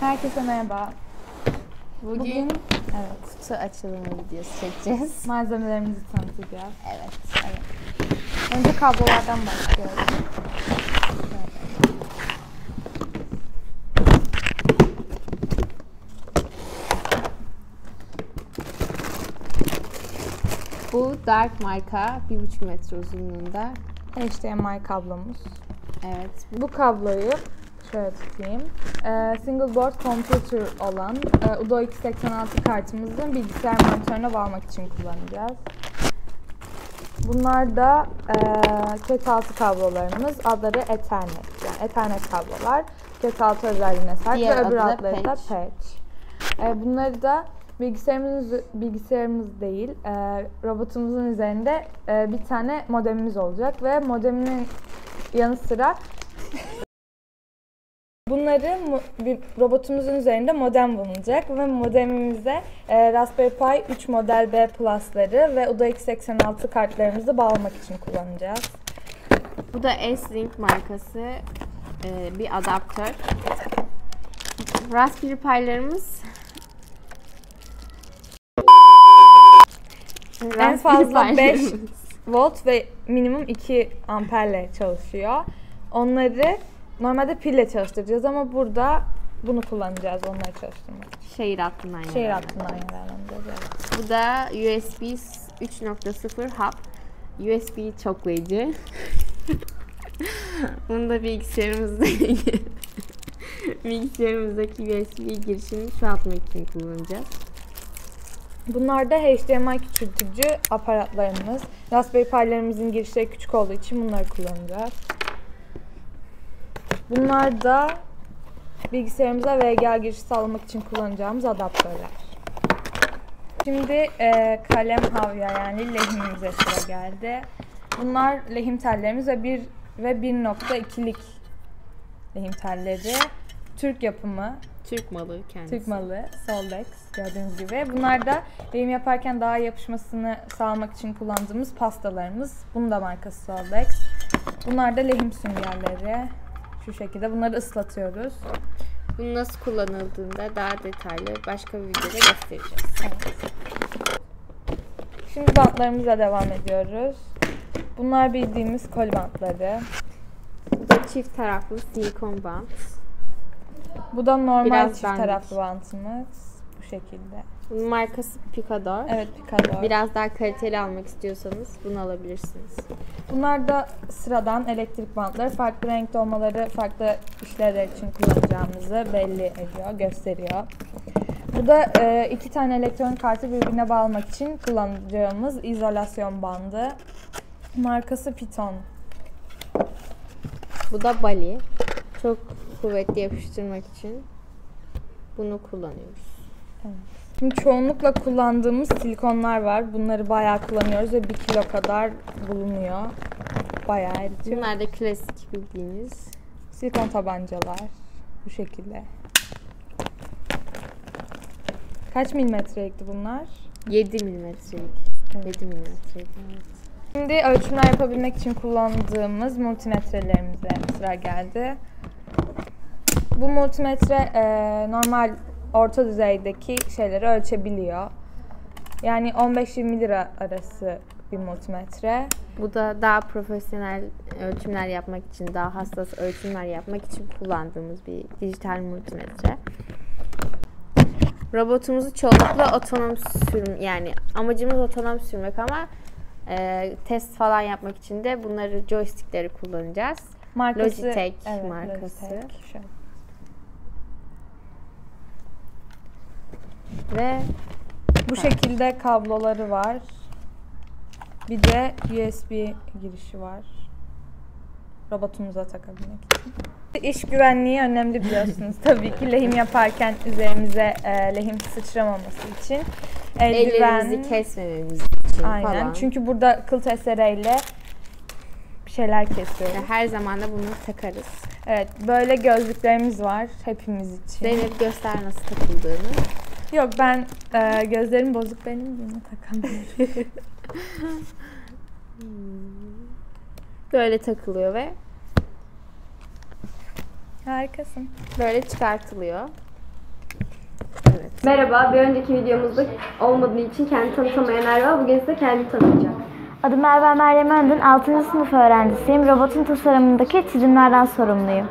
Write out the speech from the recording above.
Herkese merhaba. Bugün, Bugün evet kutu açılımı videosu çekeceğiz. malzemelerimizi tanıtacağız. Evet. Evet. Önce kablolardan başlıyoruz. Bu Dark marka 1,5 metre uzunluğunda. HDMI kablomuz. Evet. Bu kabloyu şöyle tutayım. Ee, single board computer olan e, UDO 286 kartımızın bilgisayar monitörüne bağlamak için kullanacağız. Bunlar da e, cat altı kablolarımız. Adları Ethernet. Yani Ethernet kablolar. Cat altı özelliğine sahip Diğer ve öbür adı da adları da patch. E, bunları da bilgisayarımız bilgisayarımız değil, e, robotumuzun üzerinde e, bir tane modemimiz olacak ve modemin yanı sıra Bunları bir robotumuzun üzerinde modem bulunacak ve modemimize e, Raspberry Pi 3 model B Plus'ları ve UDA x86 kartlarımızı bağlamak için kullanacağız. Bu da S-Link markası e, bir adaptör. Raspberry Pi'larımız En fazla Raspberry 5 Pi'larımız. volt ve minimum 2 amperle çalışıyor. Onları normalde pille çalıştıracağız ama burada bunu kullanacağız onları çalıştırmak. Şehir hattından Şehir yani. hattından yararlanacağız. Evet. Bu da USB 3.0 hub. USB çoklayıcı. Bunu da bilgisayarımızda bilgisayarımızdaki USB girişini çoğaltmak için kullanacağız. Bunlar da HDMI küçültücü aparatlarımız. Raspberry Pi'lerimizin girişleri küçük olduğu için bunları kullanacağız. Bunlar da bilgisayarımıza VGA girişi sağlamak için kullanacağımız adaptörler. Şimdi e, kalem havya yani lehimimize sıra geldi. Bunlar lehim tellerimiz ve 1 ve 1.2'lik lehim telleri. Türk yapımı, Türk malı kendisi. Türk malı Soldex gördüğünüz gibi. Bunlar da lehim yaparken daha yapışmasını sağlamak için kullandığımız pastalarımız. Bunun da markası Soldex. Bunlar da lehim süngerleri. Şu şekilde bunları ıslatıyoruz. Bunu nasıl kullanıldığında daha detaylı başka bir videoda göstereceğiz. Evet. Şimdi bantlarımıza devam ediyoruz. Bunlar bildiğimiz kol bantları. Bu da çift taraflı silikon bant. Bu da normal Biraz çift dandik. taraflı bantımız. Şekilde. Markası Picador. Evet Picador. Biraz daha kaliteli almak istiyorsanız bunu alabilirsiniz. Bunlar da sıradan elektrik bantları. Farklı renkte olmaları farklı işler için kullanacağımızı belli ediyor, gösteriyor. Bu da e, iki tane elektronik kartı birbirine bağlamak için kullanacağımız izolasyon bandı. Markası Piton. Bu da Bali. Çok kuvvetli yapıştırmak için bunu kullanıyoruz. Şimdi çoğunlukla kullandığımız silikonlar var. Bunları bayağı kullanıyoruz ve bir kilo kadar bulunuyor. Bayağı eritiyor. Bunlar da klasik bildiğiniz. Silikon tabancalar. Bu şekilde. Kaç milimetrelikti bunlar? 7 milimetrelik. Evet. 7 milimetrelik. Evet. Şimdi ölçümler yapabilmek için kullandığımız multimetrelerimize sıra geldi. Bu multimetre e, normal orta düzeydeki şeyleri ölçebiliyor. Yani 15-20 lira arası bir multimetre. Bu da daha profesyonel ölçümler yapmak için, daha hassas ölçümler yapmak için kullandığımız bir dijital multimetre. Robotumuzu çoğunlukla otonom sürüm yani amacımız otonom sürmek ama e, test falan yapmak için de bunları joystickleri kullanacağız. Markası, Logitech markası. Logitech. Şöyle. Ve Bu şekilde kabloları var. Bir de USB girişi var. Robotumuza takabilmek için. İş güvenliği önemli biliyorsunuz. Tabii ki lehim yaparken üzerimize e, lehim sıçramaması için. Eldiven, ellerimizi kesmememiz için Aynen. falan. Çünkü burada kıl testereyle bir şeyler kesiyoruz. Yani her zaman da bunu takarız. Evet, böyle gözlüklerimiz var hepimiz için. Zeynep göster nasıl takıldığını. Yok ben e, gözlerim bozuk benim bunu takamıyorum. Böyle takılıyor ve Harikasın. böyle çıkartılıyor. Evet. Merhaba, bir önceki videomuzda olmadığı için kendi tanıtamayan Erva bugün size kendi tanıtacak. Adım Merve Meryem Öndün, 6. sınıf öğrencisiyim. Robotun tasarımındaki çizimlerden sorumluyum.